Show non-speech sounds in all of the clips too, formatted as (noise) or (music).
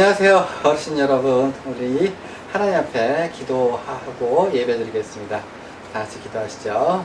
안녕하세요 어르신 여러분. 우리 하나님 앞에 기도하고 예배 드리겠습니다. 다 같이 기도하시죠.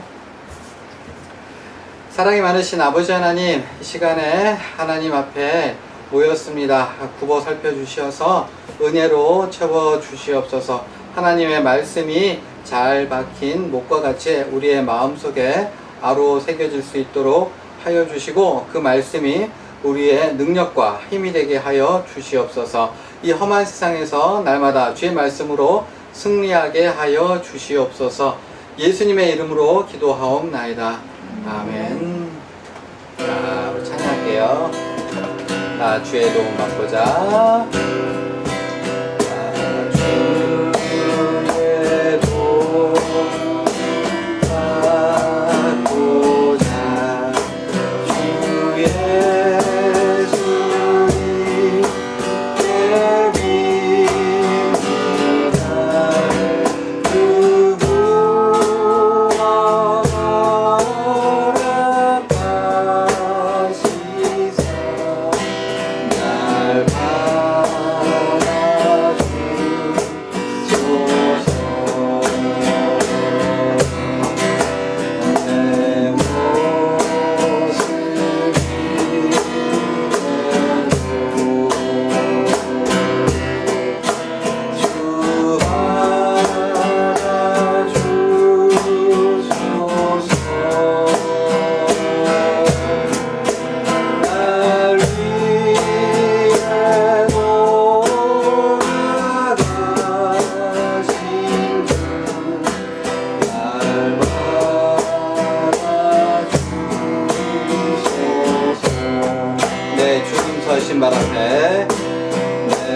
사랑이 많으신 아버지 하나님 이 시간에 하나님 앞에 모였습니다. 굽어 살펴주셔서 은혜로 채워주시옵소서. 하나님의 말씀이 잘 박힌 목과 같이 우리의 마음속에 아로 새겨질 수 있도록 하여 주시고 그 말씀이 우리의 능력과 힘이 되게 하여 주시옵소서. 이 험한 세상에서 날마다 주의 말씀으로 승리하게 하여 주시옵소서. 예수님의 이름으로 기도하옵나이다. 아멘. 자, 찬양할게요. 나 주의 도움 받고자.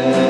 내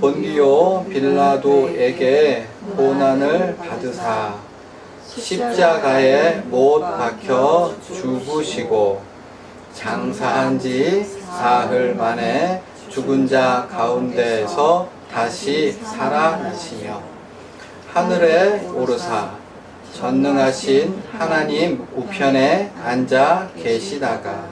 본디오 빌라도에게 고난을 받으사 십자가에 못 박혀 죽으시고 장사한 지 사흘 만에 죽은 자 가운데에서 다시 살아나시며 하늘에 오르사 전능하신 하나님 우편에 앉아 계시다가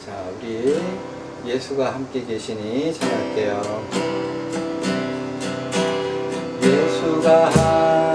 자, 우리 예수가 함께 계시니 찬양할게요. 예수가 함께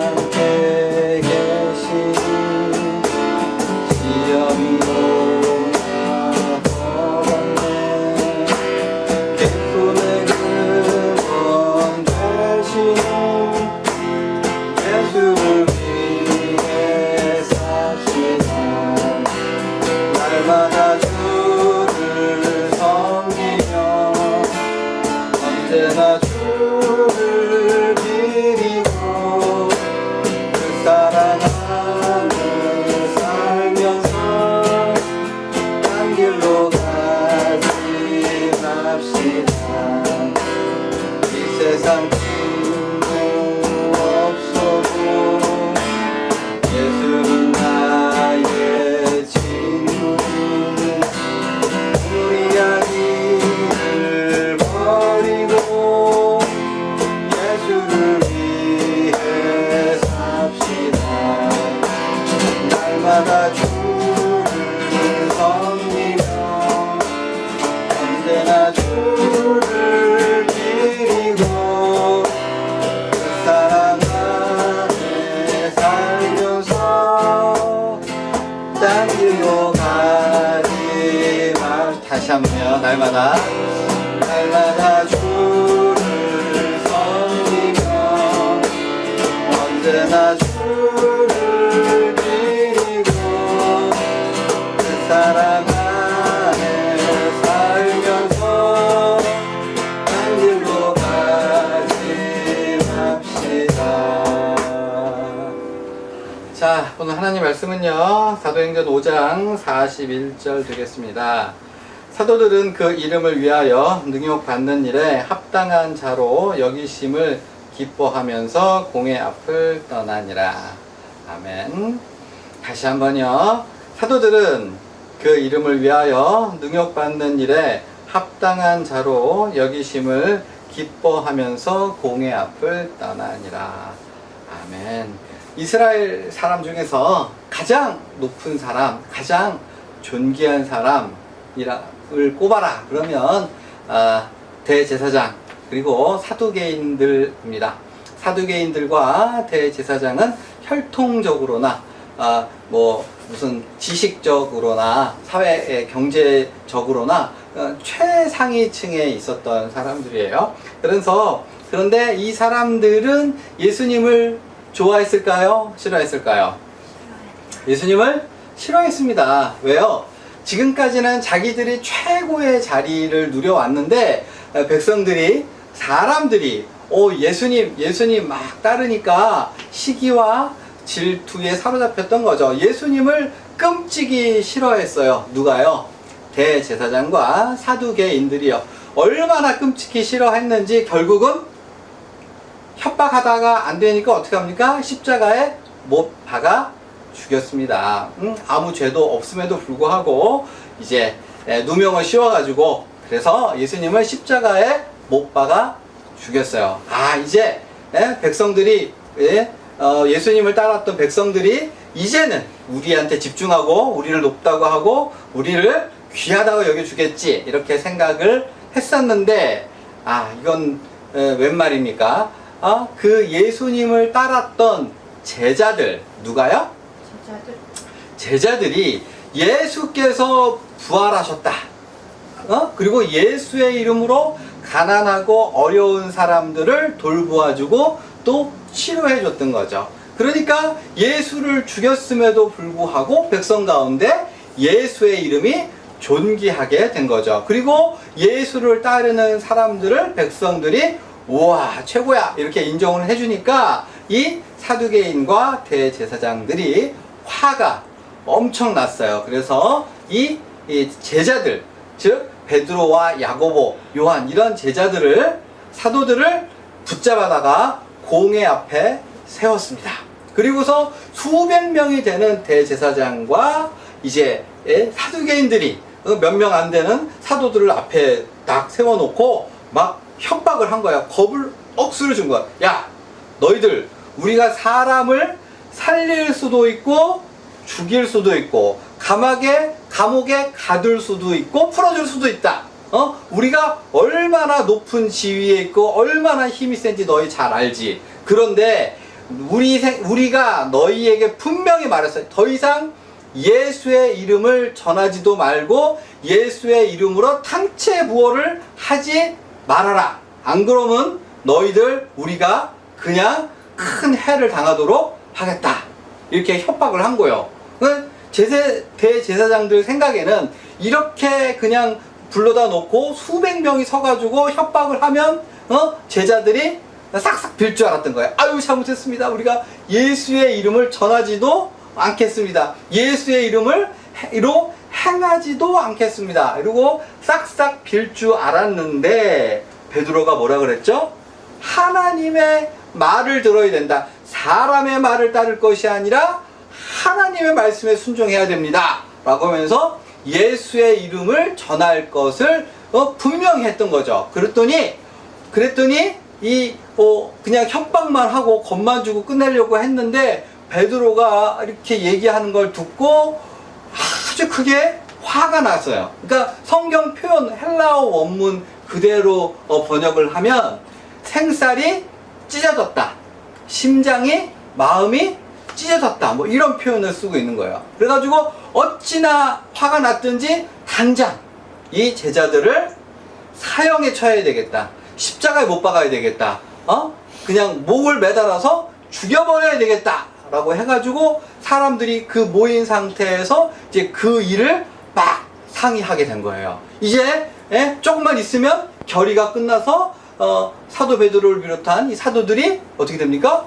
오늘 하나님 말씀은요, 사도행전 5장 41절 되겠습니다. 사도들은 그 이름을 위하여 능욕받는 일에 합당한 자로 여기심을 기뻐하면서 공의 앞을 떠나니라. 아멘. 다시 한번요. 사도들은 그 이름을 위하여 능욕받는 일에 합당한 자로 여기심을 기뻐하면서 공의 앞을 떠나니라. 아멘. 이스라엘 사람 중에서 가장 높은 사람, 가장 존귀한 사람을 꼽아라. 그러면 아, 대제사장 그리고 사두개인들입니다. 사두개인들과 대제사장은 혈통적으로나 아, 뭐 무슨 지식적으로나 사회 경제적으로나 어, 최상위층에 있었던 사람들이에요. 그래서 그런데 이 사람들은 예수님을 좋아했을까요? 싫어했을까요? 예수님을 싫어했습니다. 왜요? 지금까지는 자기들이 최고의 자리를 누려왔는데 에, 백성들이 사람들이 오 예수님 예수님 막 따르니까 시기와 질투에 사로잡혔던 거죠. 예수님을 끔찍이 싫어했어요. 누가요? 대제사장과 사두개인들이요. 얼마나 끔찍이 싫어했는지 결국은 협박하다가 안 되니까 어떻게 합니까? 십자가에 못 박아 죽였습니다. 음, 아무 죄도 없음에도 불구하고 이제 에, 누명을 씌워가지고 그래서 예수님을 십자가에 못 박아 죽였어요. 아 이제 에, 백성들이 예, 어, 예수님을 따랐던 백성들이 이제는 우리한테 집중하고 우리를 높다고 하고 우리를 귀하다고 여겨주겠지 이렇게 생각을 했었는데 아 이건 에, 웬 말입니까? 아, 그 예수님을 따랐던 제자들 누가요? 저자들 제자들이 예수께서 부활하셨다. 어? 그리고 예수의 이름으로 가난하고 어려운 사람들을 돌보아주고 또 치료해 줬던 거죠. 그러니까 예수를 죽였음에도 불구하고 백성 가운데 예수의 이름이 존귀하게 된 거죠. 그리고 예수를 따르는 사람들을 백성들이 우와 최고야 이렇게 인정을 해주니까 이 사두개인과 대제사장들이 화가 엄청 났어요. 그래서 이, 이 제자들 즉 베드로와 야고보, 요한 이런 제자들을 사도들을 붙잡아다가 공회 앞에 세웠습니다. 그리고서 수백 명이 되는 대제사장과 이제 예, 사두개인들이 몇 명 안 되는 사도들을 앞에 딱 세워놓고 막 협박을 한 거야. 겁을 억수로 준 거야. 야, 너희들 우리가 사람을 살릴 수도 있고 죽일 수도 있고 감옥에 감옥에 가둘 수도 있고 풀어줄 수도 있다. 어? 우리가 얼마나 높은 지위에 있고 얼마나 힘이 센지 너희 잘 알지. 그런데 우리 생, 우리가 너희에게 분명히 말했어요. 더 이상 예수의 이름을 전하지도 말고 예수의 이름으로 탕체 부호를 하지 말아라. 안 그러면 너희들 우리가 그냥 큰 해를 당하도록 하겠다. 이렇게 협박을 한 거예요. 그 제세, 대제사장들 생각에는 이렇게 그냥 불러다 놓고 수백 명이 서가지고 협박을 하면 어? 제자들이 싹싹 빌 줄 알았던 거예요. 아유 잘못했습니다. 우리가 예수의 이름을 전하지도 않겠습니다. 예수의 이름을 로 행하지도 않겠습니다. 그리고 싹싹 빌 줄 알았는데 베드로가 뭐라 그랬죠? 하나님의 말을 들어야 된다. 사람의 말을 따를 것이 아니라 하나님의 말씀에 순종해야 됩니다. 라고 하면서 예수의 이름을 전할 것을 어, 분명히 했던 거죠. 그랬더니 그랬더니 이 어, 그냥 협박만 하고 겁만 주고 끝내려고 했는데 베드로가 이렇게 얘기하는 걸 듣고 아주 크게 화가 났어요. 그러니까 성경 표현 헬라어 원문 그대로 어, 번역을 하면 생살이 찢어졌다. 심장이 마음이 찢어졌다 뭐 이런 표현을 쓰고 있는 거예요. 그래가지고 어찌나 화가 났든지 당장 이 제자들을 사형에 처해야 되겠다. 십자가에 못 박아야 되겠다. 어? 그냥 목을 매달아서 죽여버려야 되겠다. 라고 해가지고 사람들이 그 모인 상태에서 이제 그 일을 막 상의하게 된 거예요. 이제 예? 조금만 있으면 결의가 끝나서 어, 사도 베드로를 비롯한 이 사도들이 어떻게 됩니까?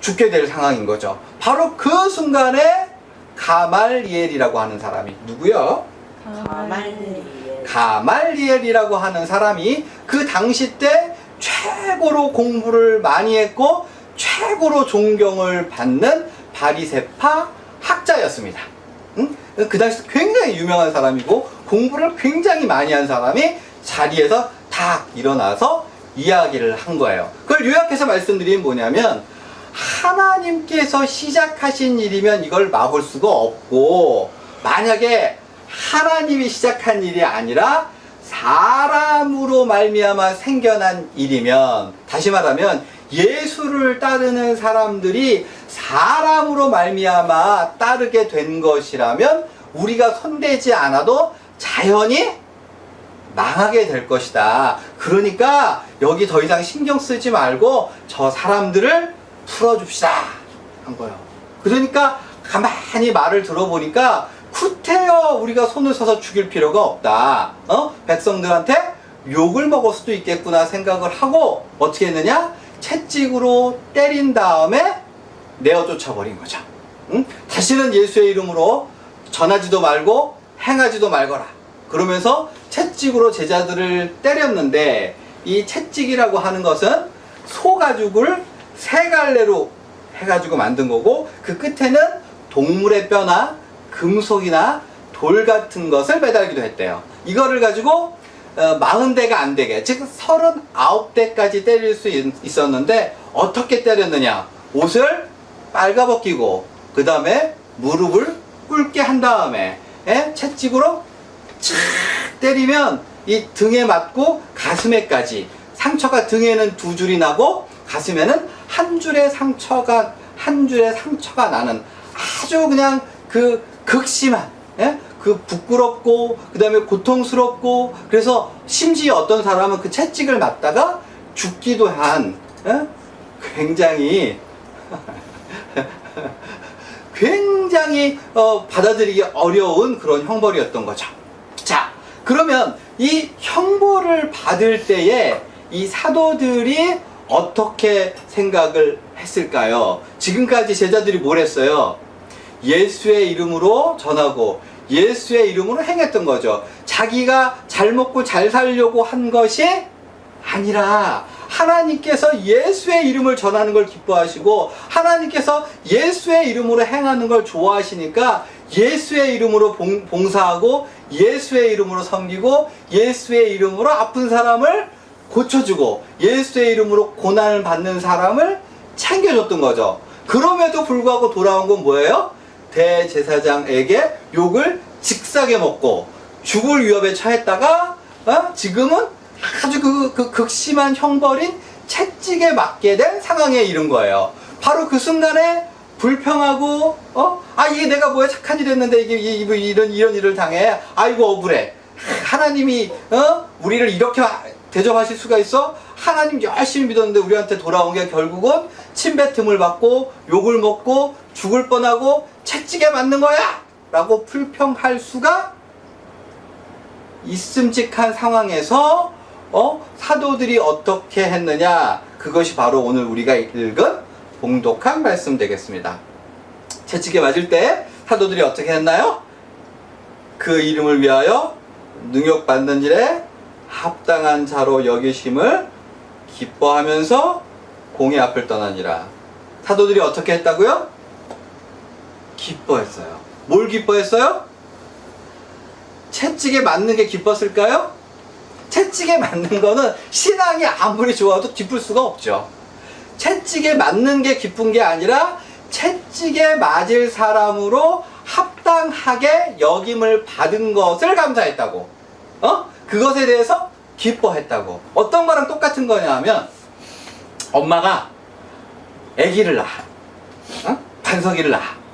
죽게 될 상황인 거죠. 바로 그 순간에 가말리엘이라고 하는 사람이 누구요? 가말리엘. 가말리엘이라고 하는 사람이 그 당시 때 최고로 공부를 많이 했고 최고로 존경을 받는 바리세파 학자였습니다. 응? 그 당시 굉장히 유명한 사람이고 공부를 굉장히 많이 한 사람이 자리에서 탁 일어나서 이야기를 한 거예요. 그걸 요약해서 말씀드리면 뭐냐면 하나님께서 시작하신 일이면 이걸 막을 수가 없고 만약에 하나님이 시작한 일이 아니라 사람으로 말미암아 생겨난 일이면 다시 말하면 예수를 따르는 사람들이 사람으로 말미암아 따르게 된 것이라면 우리가 손대지 않아도 자연히 망하게 될 것이다. 그러니까 여기 더 이상 신경 쓰지 말고 저 사람들을 풀어줍시다. 한 거예요. 그러니까 가만히 말을 들어보니까 구태여 우리가 손을 써서 죽일 필요가 없다. 어? 백성들한테 욕을 먹을 수도 있겠구나 생각을 하고 어떻게 했느냐? 채찍으로 때린 다음에 내어 쫓아버린 거죠. 응? 다시는 예수의 이름으로 전하지도 말고 행하지도 말거라. 그러면서 채찍으로 제자들을 때렸는데 이 채찍이라고 하는 것은 소가죽을 세 갈래로 해가지고 만든 거고 그 끝에는 동물의 뼈나 금속이나 돌 같은 것을 매달기도 했대요. 이거를 가지고 어, 40대가 안 되게 즉 39대까지 때릴 수 있, 있었는데 어떻게 때렸느냐 옷을 빨가벗기고 그 다음에 무릎을 꿇게 한 다음에 예? 채찍으로 착 때리면 이 등에 맞고 가슴에까지 상처가 등에는 두 줄이 나고 가슴에는 한 줄의 상처가 한 줄의 상처가 나는 아주 그냥 그 극심한 예? 그 부끄럽고 그 다음에 고통스럽고 그래서 심지어 어떤 사람은 그 채찍을 맞다가 죽기도 한 예? 굉장히 (laughs) 굉장히 어, 받아들이기 어려운 그런 형벌이었던 거죠. 자, 그러면 이 형벌을 받을 때에 이 사도들이 어떻게 생각을 했을까요? 지금까지 제자들이 뭘 했어요? 예수의 이름으로 전하고 예수의 이름으로 행했던 거죠. 자기가 잘 먹고 잘 살려고 한 것이 아니라 하나님께서 예수의 이름을 전하는 걸 기뻐하시고 하나님께서 예수의 이름으로 행하는 걸 좋아하시니까 예수의 이름으로 봉, 봉사하고 예수의 이름으로 섬기고 예수의 이름으로 아픈 사람을 고쳐주고 예수의 이름으로 고난을 받는 사람을 챙겨줬던 거죠. 그럼에도 불구하고 돌아온 건 뭐예요? 대제사장에게 욕을 직사게 먹고 죽을 위협에 처했다가 어? 지금은 아주 그, 그 극심한 형벌인 채찍에 맞게 된 상황에 이른 거예요. 바로 그 순간에 불평하고 어? 아 이게 내가 뭐야 착한 일 했는데 이게 이- 이- 이런 이런 일을 당해. 아이고 억울해. 하나님이 어? 우리를 이렇게 대접하실 수가 있어? 하나님 열심히 믿었는데 우리한테 돌아온 게 결국은 침뱉음을 받고 욕을 먹고 죽을 뻔하고 채찍에 맞는 거야! 라고 불평할 수가 있음직한 상황에서 어? 사도들이 어떻게 했느냐 그것이 바로 오늘 우리가 읽은 봉독한 말씀 되겠습니다. 채찍에 맞을 때 사도들이 어떻게 했나요? 그 이름을 위하여 능욕받는 일에 합당한 자로 여기심을 기뻐하면서 공의 앞을 떠나니라. 사도들이 어떻게 했다고요? 기뻐했어요. 뭘 기뻐했어요? 채찍에 맞는 게 기뻤을까요? 채찍에 맞는 거는 신앙이 아무리 좋아도 기쁠 수가 없죠. 채찍에 맞는 게 기쁜 게 아니라 채찍에 맞을 사람으로 합당하게 여김을 받은 것을 감사했다고. 어? 그것에 대해서 기뻐했다고. 어떤 거랑 똑같은 거냐면 엄마가 아기를 낳아. 어? 반석이를 낳아.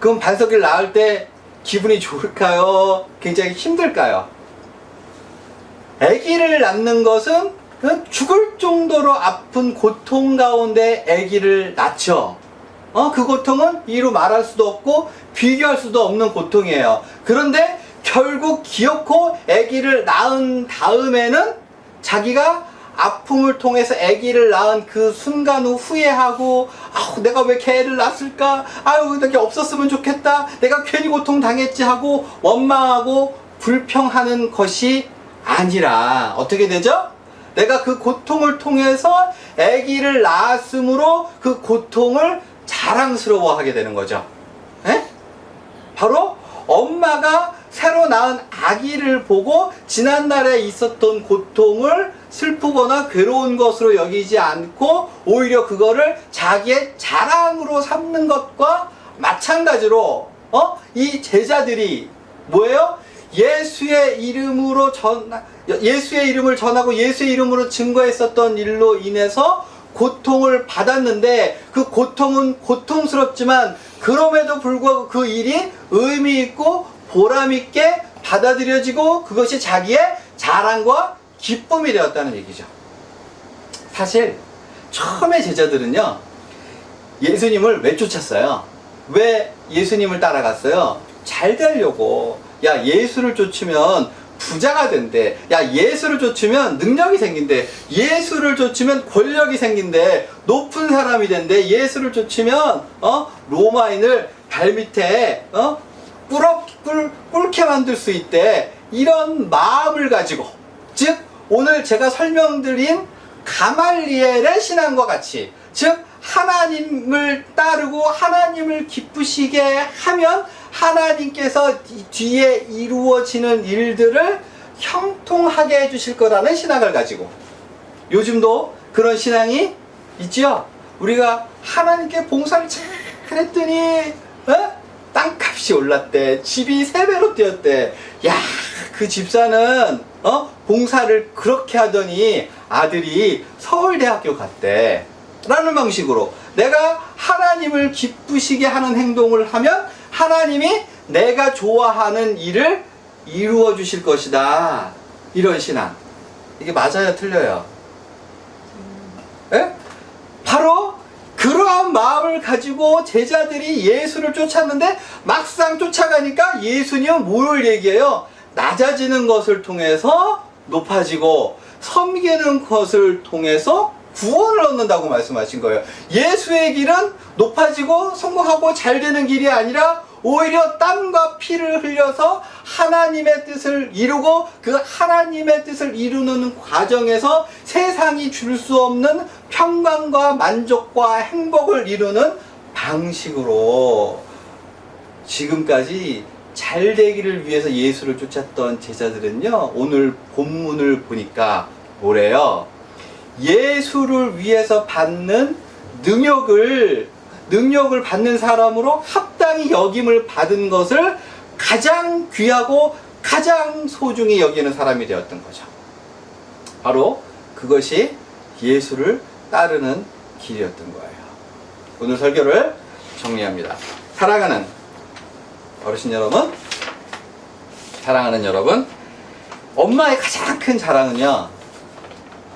그럼 반석이를 낳을 때 기분이 좋을까요? 굉장히 힘들까요? 아기를 낳는 것은 그 죽을 정도로 아픈 고통 가운데 아기를 낳죠. 어, 그 고통은 이루 말할 수도 없고 비교할 수도 없는 고통이에요. 그런데 결국 기어코 아기를 낳은 다음에는 자기가 아픔을 통해서 아기를 낳은 그 순간 후 후회하고 아우 내가 왜 걔를 낳았을까 아유 내가 없었으면 좋겠다 내가 괜히 고통 당했지 하고 원망하고 불평하는 것이 아니라 어떻게 되죠? 내가 그 고통을 통해서 아기를 낳았으므로 그 고통을 자랑스러워하게 되는 거죠. 에? 바로 엄마가 새로 낳은 아기를 보고 지난날에 있었던 고통을 슬프거나 괴로운 것으로 여기지 않고 오히려 그거를 자기의 자랑으로 삼는 것과 마찬가지로 어? 이 제자들이 뭐예요? 예수의 이름으로 전 예수의 이름을 전하고 예수의 이름으로 증거했었던 일로 인해서 고통을 받았는데 그 고통은 고통스럽지만 그럼에도 불구하고 그 일이 의미 있고 보람 있게 받아들여지고 그것이 자기의 자랑과 기쁨이 되었다는 얘기죠. 사실 처음에 제자들은요 예수님을 왜 쫓았어요? 왜 예수님을 따라갔어요? 잘 되려고. 야 예수를 쫓으면 부자가 된대. 야 예수를 쫓으면 능력이 생긴대. 예수를 쫓으면 권력이 생긴대. 높은 사람이 된대. 예수를 쫓으면 어 로마인을 발 밑에 어 꿇어 꿇 꿇게 만들 수 있대. 이런 마음을 가지고 즉 오늘 제가 설명드린 가말리엘의 신앙과 같이 즉 하나님을 따르고 하나님을 기쁘시게 하면 하나님께서 이 뒤에 이루어지는 일들을 형통하게 해주실 거라는 신앙을 가지고 요즘도 그런 신앙이 있지요. 우리가 하나님께 봉사를 잘 했더니 어? 땅값이 올랐대. 집이 세 배로 뛰었대. 야, 그 집사는 어? 봉사를 그렇게 하더니 아들이 서울대학교 갔대. 라는 방식으로 내가 하나님을 기쁘시게 하는 행동을 하면 하나님이 내가 좋아하는 일을 이루어 주실 것이다. 이런 신앙. 이게 맞아요, 틀려요? 예? 바로 그러한 마음을 가지고 제자들이 예수를 쫓았는데 막상 쫓아가니까 예수님은 뭘 얘기해요? 낮아지는 것을 통해서 높아지고 섬기는 것을 통해서 구원을 얻는다고 말씀하신 거예요. 예수의 길은 높아지고 성공하고 잘 되는 길이 아니라 오히려 땀과 피를 흘려서 하나님의 뜻을 이루고 그 하나님의 뜻을 이루는 과정에서 세상이 줄 수 없는 평강과 만족과 행복을 이루는 방식으로 지금까지 잘 되기를 위해서 예수를 쫓았던 제자들은요, 오늘 본문을 보니까 뭐래요? 예수를 위해서 받는 능력을 능력을 받는 사람으로 합당히 여김을 받은 것을 가장 귀하고 가장 소중히 여기는 사람이 되었던 거죠. 바로 그것이 예수를 따르는 길이었던 거예요. 오늘 설교를 정리합니다. 사랑하는 어르신 여러분, 사랑하는 여러분, 엄마의 가장 큰 자랑은요,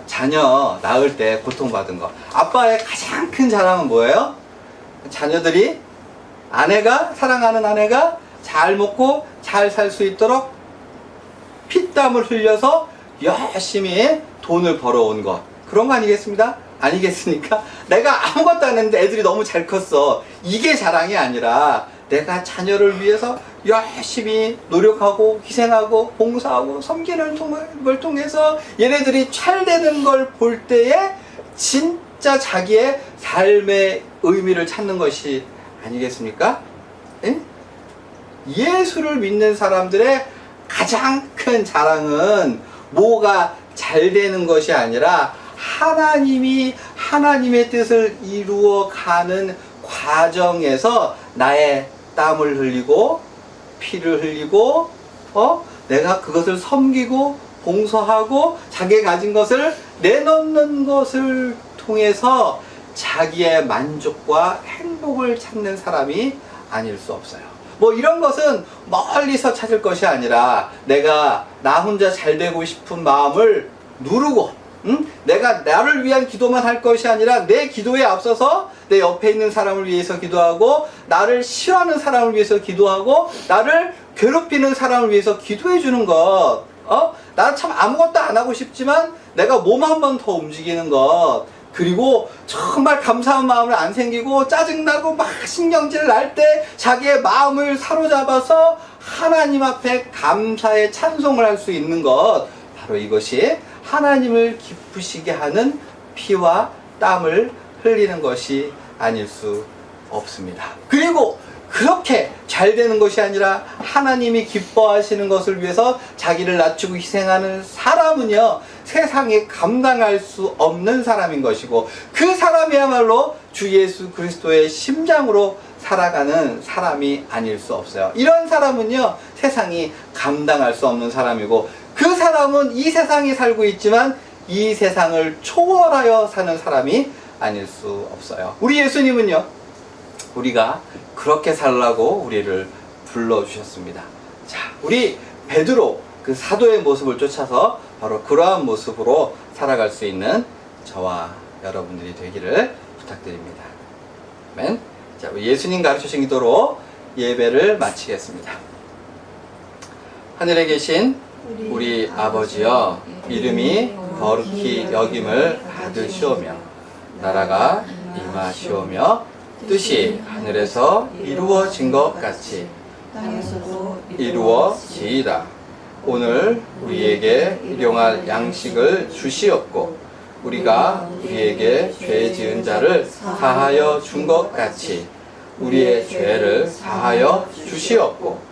자녀 낳을 때 고통받은 거. 아빠의 가장 큰 자랑은 뭐예요? 자녀들이 아내가 사랑하는 아내가 잘 먹고 잘 살 수 있도록 피땀을 흘려서 열심히 돈을 벌어온 것 그런 거 아니겠습니다? 아니겠습니까? 내가 아무것도 안 했는데 애들이 너무 잘 컸어 이게 자랑이 아니라 내가 자녀를 위해서 열심히 노력하고 희생하고 봉사하고 섬기는 걸 통해서 얘네들이 잘 되는 걸 볼 때에 진짜 자기의 삶의 의미를 찾는 것이 아니겠습니까? 예? 예수를 믿는 사람들의 가장 큰 자랑은 뭐가 잘 되는 것이 아니라 하나님이 하나님의 뜻을 이루어 가는 과정에서 나의 땀을 흘리고 피를 흘리고 어 내가 그것을 섬기고 봉사하고 자기 가진 것을 내놓는 것을 통해서 자기의 만족과 행복을 찾는 사람이 아닐 수 없어요. 뭐 이런 것은 멀리서 찾을 것이 아니라 내가 나 혼자 잘 되고 싶은 마음을 누르고 응? 내가 나를 위한 기도만 할 것이 아니라 내 기도에 앞서서 내 옆에 있는 사람을 위해서 기도하고 나를 싫어하는 사람을 위해서 기도하고 나를 괴롭히는 사람을 위해서 기도해 주는 것. 어? 나참 아무것도 안 하고 싶지만 내가 몸 한 번 더 움직이는 것. 그리고 정말 감사한 마음을 안 생기고 짜증나고 막 신경질 날 때 자기의 마음을 사로잡아서 하나님 앞에 감사의 찬송을 할 수 있는 것. 바로 이것이 하나님을 기쁘시게 하는 피와 땀을 흘리는 것이 아닐 수 없습니다. 그리고 그렇게 잘 되는 것이 아니라 하나님이 기뻐하시는 것을 위해서 자기를 낮추고 희생하는 사람은요, 세상에 감당할 수 없는 사람인 것이고, 그 사람이야말로 주 예수 그리스도의 심장으로 살아가는 사람이 아닐 수 없어요. 이런 사람은요, 세상이 감당할 수 없는 사람이고, 그 사람은 이 세상에 살고 있지만 이 세상을 초월하여 사는 사람이 아닐 수 없어요. 우리 예수님은요, 우리가 그렇게 살라고 우리를 불러주셨습니다. 자, 우리 베드로 그 사도의 모습을 쫓아서 바로 그러한 모습으로 살아갈 수 있는 저와 여러분들이 되기를 부탁드립니다. 아멘. 자, 예수님 가르치신 기도로 예배를 마치겠습니다. 하늘에 계신 우리 아버지여 이름이 거룩히 여김을 받으시오며 나라가 임하시오며 뜻이 하늘에서 이루어진 것 같이 땅에서도 이루어지이다. 오늘 우리에게 일용할 양식을 주시옵고 우리가 우리에게 죄 지은 자를 사하여 준 것 같이 우리의 죄를 사하여 주시옵고